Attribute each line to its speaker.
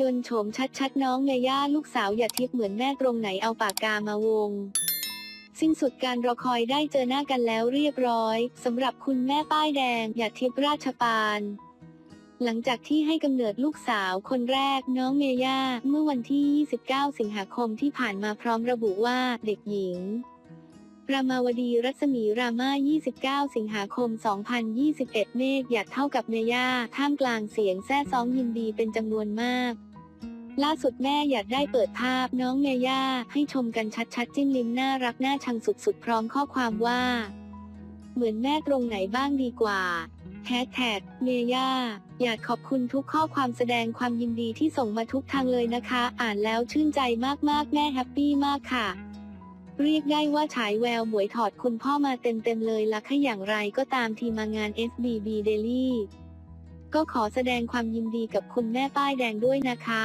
Speaker 1: ยนโฉมชัดๆ น้องเมย่าลูกสาวอย่าทิพย์เหมือนแม่ตรงไหนเอาปากกามาวง สิ้นสุดการรอคอยได้เจอหน้ากันแล้วเรียบร้อยสำหรับคุณแม่ป้ายแดงหยาดทิพย์ราชปานหลังจากที่ให้กำเนิดลูกสาวคนแรกน้องเมย่าเมื่อวันที่ 29 สิงหาคมที่ผ่านมาพร้อมระบุว่าเด็กหญิง รามาวดีรัศมีรามา 29 สิงหาคม 2021 เมฆหยัดเท่ากับเมย่า ท่ามกลางเสียงแซ่ซ้องยินดีเป็นจำนวนมาก ล่าสุดแม่หยัดได้เปิดภาพน้องเมย่า ให้ชมกันชัดๆ จิ้มลิ้มน่ารักน่าชังสุดๆ พร้อมข้อความว่า เหมือนแม่ตรงไหนบ้างดีกว่าแฮชแท็กเมย่าอยากขอบคุณทุกข้อความแสดงความยินดีที่ส่งมาทุกทางเลยนะคะ อ่านแล้วชื่นใจมากๆ แม่แฮปปี้มากค่ะ เรียกได้ว่าฉายแววหวยถอดคุณพ่อมาเต็มๆเลยละค่ะอย่างไรก็ตามทีมางาน SBB Daily ก็ขอแสดงความยินดีกับคุณแม่ป้ายแดงด้วยนะคะ